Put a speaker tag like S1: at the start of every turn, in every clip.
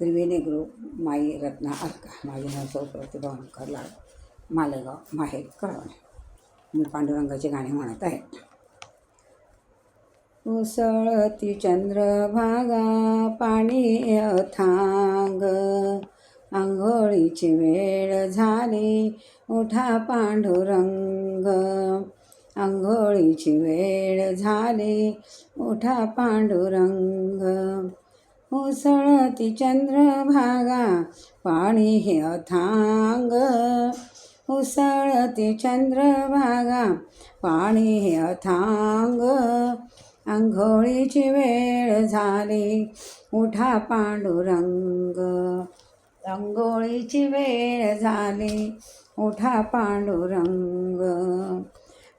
S1: त्रिवेणी group माई रत्ना अर्का माझे नाव सौ प्रतिभा अंकर लाड मालेगाव माहेर कळवणे मी पांडुरंगाची गाणे म्हणत आहे. उसळती चंद्रभागा पाणी अथांग. आंघोळीची वेळ झाली उठा पांडुरंग. आंघोळीची वेळ झाली उठा पांडुरंग. उसळती चंद्रभागा पाणी हे अथांग. उसळती चंद्रभागा पाणी हे अथांग. आंघोळीची वेळ झाली उठा पांडुरंग. आंघोळीची वेळ झाली उठा पांडुरंग.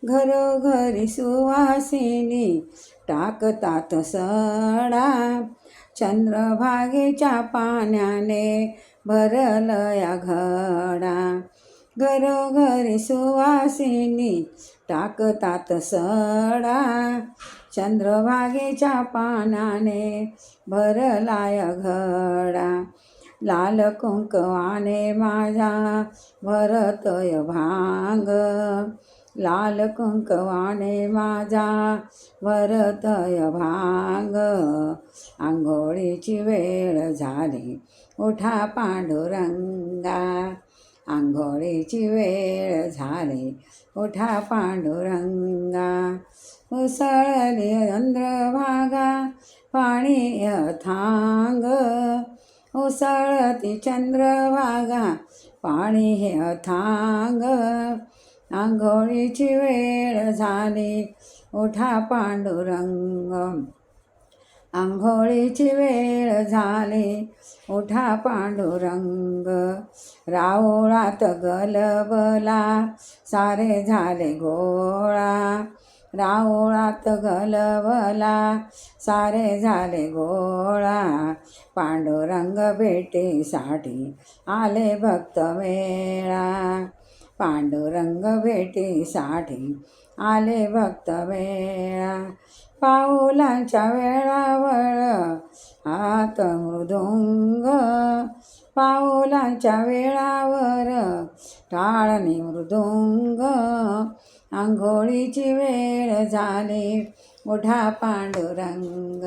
S1: घरोघरी सुवासिनी टाकतात सडा चंद्रभागेच्या पाण्याने भरलया घडा. घरोघरी सुवासिनी टाकतात सडा. चंद्रभागेच्या पानाने भरलाय घडा. लाल कुंकवाने माझा भरतय भांग. लाल कुंकवाने माझा वरतय भांग. आंघोळीची वेळ झाली उठा पांडुरंगा. आंघोळीची वेळ झाली उठा पांडुरंगा. उसळली चंद्रभागा पाणी अथांग. उसळती चंद्रभागा पाणी हे अथांग. आंघोळीची वेळ झाली. उठा पांडुरंग. आंघोळीची वेळ झाली. उठा पांडुरंग. राऊळात गलबला. सारे झाले गोळा. राऊळात गलबला. सारे झाले गोळा. पांडुरंग भेटीसाठी आले भक्त वेळा पांडुरंग भेटीसाठी आले भक्त वेळा. पाऊलांच्या वेळावळ हात मृदुंग. पाऊलांच्या वेळावर टाळणी मृदुंग. आंघोळीची वेळ झाली उठा पांडुरंग.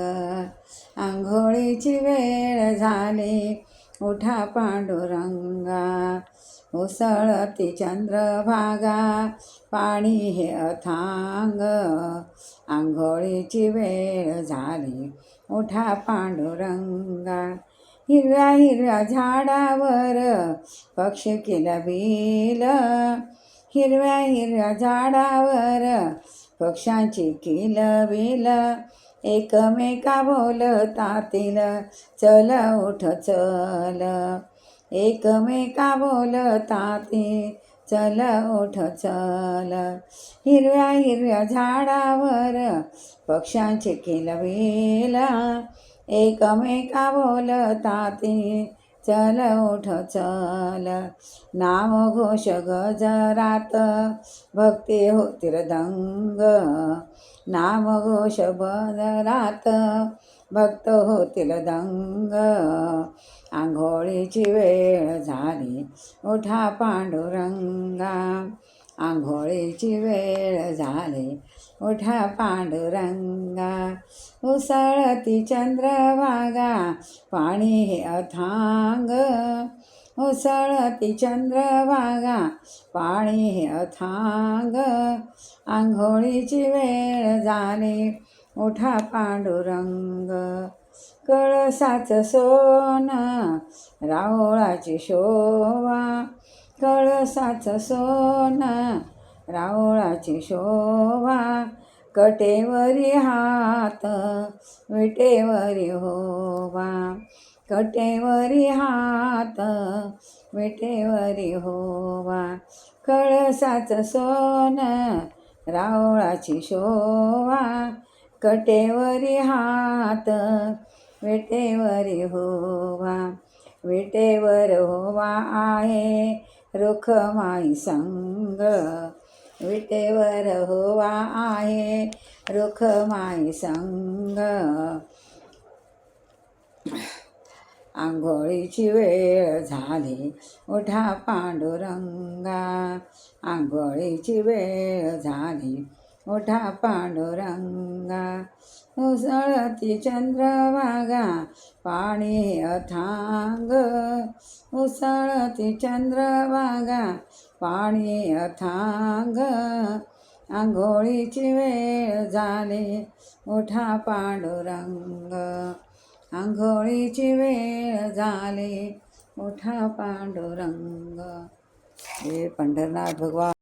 S1: आंघोळीची वेळ झाली उठा पांडुरंगा उसळती चंद्रभागा पाणी हे अथांग. आंघोळीची वेळ झाली उठा पांडुरंगा. हिरव्या हिरव्या झाडावर पक्षी केलं बिल. हिरव्या हिरव्या झाडावर पक्ष्यांची किलबिल एकमेका बोलतातील चल उठ चल. एकमेका बोलताती चल उठ चल. हिरव्या हिरव्या झाडावर पक्ष्यांचे किलबिल एकमेका बोलताती चल उठ चल. नाम घोष गजरात भक्ती होतील दंग नाम घोष बदरात भक्त होतील दंग आंघोळीची वेळ झाली. उठा पांडुरंगा. आंघोळीची वेळ झाली. उठा पांडुरंगा उसळती चंद्रभागा पाणी हे अथांग. उसळती चंद्रभागा पाणी हे अथांग. आंघोळीची वेळ झाली. उठा पांडुरंग कळसाचं सोन रावळाची शोभा कळसाचं सोनं रावळाची शोभा कटेवरी हात विटेवरी होवा. कटेवरी हात विटेवरी होवा. कळसाचं सोनं रावळाची शोभा कटेवरी हात विटेवरी होवा. विटेवर होवा आहे रुखमाई संग विटेवर होवा आहे. रुखमाई संग आंघोळीची वेळ झाली. उठा पांडुरंगा. आंघोळीची वेळ झाली. मोठा पांडुरंगा उसळती चंद्रभागा पाणी अथांग उसळती चंद्रभागा पाणी अथांग. आंघोळीची वेळ झाली उठा पांडुरंग. आंघोळीची वेळ झाली उठा पांडुरंग. हे पंढरनाथ भगवान